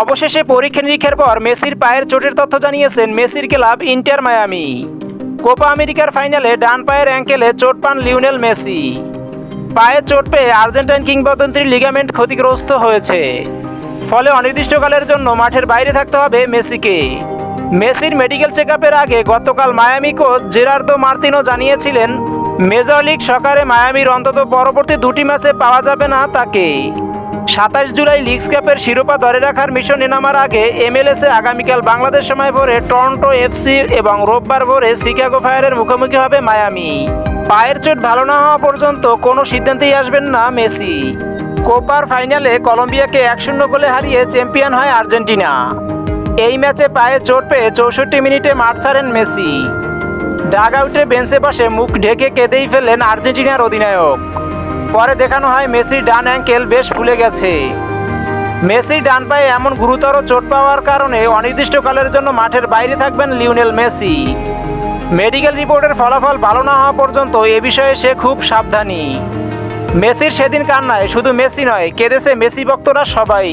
অবশেষে পরীক্ষা নিরীক্ষার পর মেসির পায়ের চোটের তথ্য জানিয়েছেন মেসির ক্লাব ইন্টার মায়ামি। কোপা আমেরিকার ফাইনালে ডান পায়ের অ্যাঙ্কেলে চোট পান লিওনেল মেসি। পায়ে চোট পেয়ে আর্জেন্টাইন কিংবদন্তির লিগামেন্ট ক্ষতিগ্রস্ত হয়েছে। ফলে অনির্দিষ্টকালের জন্য মাঠের বাইরে থাকতে হবে মেসিকে। মেসির মেডিকেল চেক আগে গতকাল মায়ামি কোচ জেরার্দো মার্তিনো জানিয়েছিলেন, মেজর লিগ সকারে মায়ামির অন্তত পরবর্তী দুটি ম্যাচে পাওয়া যাবে না তাকে। সাতাশ জুলাই লিগস কাপের শিরোপা ধরে রাখার মিশনে নামার আগে এমএলএসে আগামীকাল বাংলাদেশ সময় ভোরে টরন্টো এফসি এবং রোববার ভোরে শিকাগো ফায়ারের মুখোমুখি হবে মায়ামি। পায়ের চোট ভালো না হওয়া পর্যন্ত কোনো সিদ্ধান্তেই আসবেন না মেসি। কোপার ফাইনালে কলম্বিয়াকে এক শূন্য গোলে হারিয়ে চ্যাম্পিয়ন হয় আর্জেন্টিনা। এই ম্যাচে পায়ে চোট পেয়ে চৌষট্টি মিনিটে মাঠ ছাড়েন মেসি। ডাগ আউটে বেঞ্চে বসে মুখ ঢেকে কেঁদেই ফেললেন আর্জেন্টিনার অধিনায়ক। পরে দেখানো হয় মেসির ডান অ্যাঙ্কেল বেশ ফুলে গেছে। মেসির ডান পায়ে এমন গুরুতর চোট পাওয়ার কারণে অনির্দিষ্টকালের জন্য মাঠের বাইরে থাকবেন লিওনেল মেসি। মেডিকেল রিপোর্টের ফলাফল ভালো না হওয়া পর্যন্ত এ বিষয়ে সে খুব সাবধানী। মেসির সেদিন কান্নায় শুধু মেসি নয়, কেঁদেছে মেসি ভক্তরা সবাই।